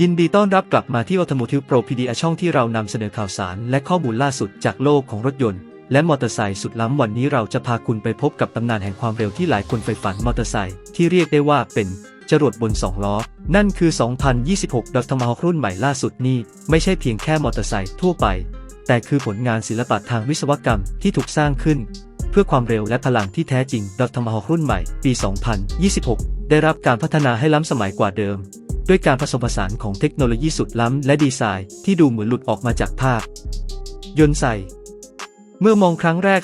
ยินดีต้อนรับกลับมาที่ Automotive Pro PDA ช่องที่เรานำเสนอข่าวสาร และข้อมูลล่าสุดจากโลกของรถยนต์ และมอเตอร์ไซค์สุดล้ำวันนี้เราจะพาคุณไปพบกับตำนานแห่งความเร็วที่หลายคนใฝ่ฝันมอเตอร์ไซค์ที่เรียกได้ว่าเป็นจรวดบน 2 ล้อ นั่นคือ 2026 d o t m a h a w k รุ่นใหม่ล่าสุดนี่ไม่ใช่เพียงแค่มอเตอร์ไซค์ทั่วไป แต่คือผลงานศิลปะทางวิศวกรรมที่ถูกสร้างขึ้น เพื่อความเร็วและพลังที่แท้จริง d o t m a h a w k รุ่นใหม่ ปี 2026 ได้รับการพัฒนาให้ล้ำสมัยกว่าเดิม ด้วยการผสมผสานของเทคโนโลยีสุดล้ำและดีไซน์ที่ดูเหมือนหลุดออกมาจากภาพ ยนต์ใส่เมื่อมองครั้งแรก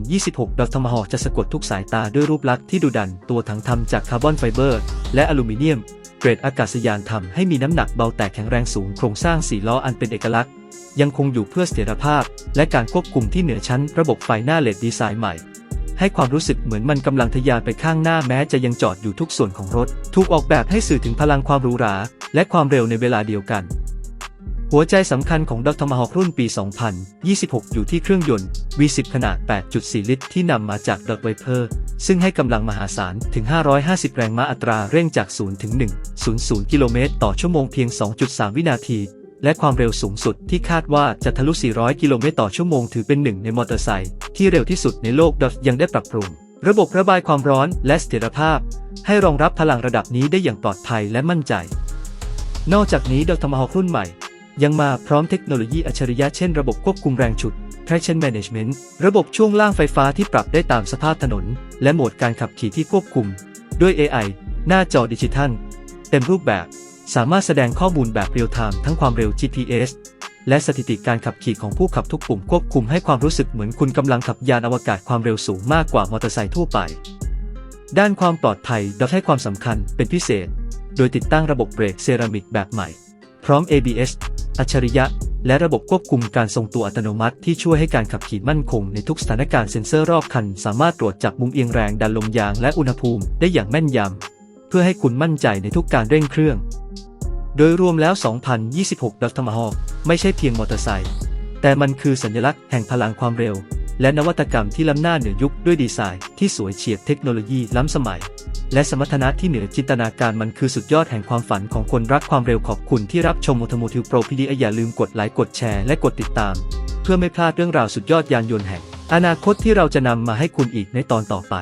2026 ดอทมหอจะสะกดทุกสายตาด้วยรูปลักษณ์ที่ดุดัน ตัวถังทำจากคาร์บอนไฟเบอร์ และอลูมิเนียม เกรดอากาศยานทำให้มีน้ำหนักเบาแต่แข็งแรงสูง โครงสร้างสี่ล้ออันเป็นเอกลักษณ์ ยังคงอยู่เพื่อเสถียรภาพ และการควบคุมที่เหนือชั้น ระบบไฟหน้าเลดดีไซน์ใหม่ ให้ความรู้สึกเหมือนมันกำลังทะยานไปข้างหน้าแม้จะยังจอดอยู่ทุกส่วนของรถ ถูกออกแบบให้สื่อถึงพลังความหรูหรา และความเร็วในเวลาเดียวกัน หัวใจสำคัญของดรมาหอกรุ่นปี 2026 อยู่ที่เครื่องยนต์ V10 ขนาด 8.4 ลิตร ที่นำมาจากดอทไวเพอร์ซึ่งให้กำลังมหาศาลถึง 550 แรงม้าอัตราเร่งจาก 0 ถึง 1 00 กิโลเมตรต่อชั่วโมงเพียง 2.3 วินาที และความเร็วสูงสุดที่คาดว่าจะทะลุ 400 กิโลเมตรต่อชั่วโมงถือเป็นหนึ่งในมอเตอร์ไซค์ที่เร็วที่สุดในโลกดอทยังได้ปรับปรุง ระบบระบายความร้อนและเสถียรภาพ ให้รองรับพลังระดับนี้ได้อย่างปลอดภัยและมั่นใจ นอกจากนี้ดรมหอกรุ่นใหม่ ยังมาพร้อมเทคโนโลยีอัจฉริยะเช่นระบบควบคุมแรงฉุด traction management ระบบช่วงล่างไฟฟ้าที่ปรับได้ตามสภาพถนน และโหมดการขับขี่ที่ควบคุม ด้วย AI หน้าจอดิจิทัล เต็มรูปแบบ สามารถแสดงข้อมูลแบบเรียลไทม์ทั้งความเร็ว GPS และสถิติการขับขี่ของผู้ขับทุกปุ่มควบคุมให้ความรู้สึกเหมือนคุณกำลังขับยานอวกาศความเร็วสูงมากกว่ามอเตอร์ไซค์ทั่วไป ด้านความปลอดภัยดอทให้ความสำคัญเป็นพิเศษ โดยติดตั้งระบบเบรกเซรามิกแบบใหม่ พร้อม ABS อัจฉริยะ และระบบควบคุมการทรงตัวอัตโนมัติที่ช่วยให้การขับขี่มั่นคงในทุกสถานการณ์เซ็นเซอร์รอบคัน สามารถตรวจจับมุมเอียงแรงดันลมยางและอุณหภูมิได้อย่างแม่นยำเพื่อให้คุณมั่นใจในทุกการเร่งเครื่อง ดยรวมแล้ว 2026ดอทมฮอกไม่ใช่เพียงมอเตอร์ไซค์ แต่มันคือสัญลักษณ์แห่งพลังความเร็ว และนวัตกรรมที่ล้ำหน้าเหนือยุคด้วยดีไซน์ที่สวยเฉียบเทคโนโลยีล้ำสมัย และสมรรถนะที่เหนือจินตนาการมันคือสุดยอดแห่งความฝันของคนรักความเร็วขอบคุณที่รับชม Automotive Pro PD อย่าลืมกดไลค์กดแชร์และกดติดตาม เพื่อไม่พลาดเรื่องราวสุดยอดยานยนต์แห่ง อนาคตที่เราจะนำมาให้คุณอีกในตอนต่อไป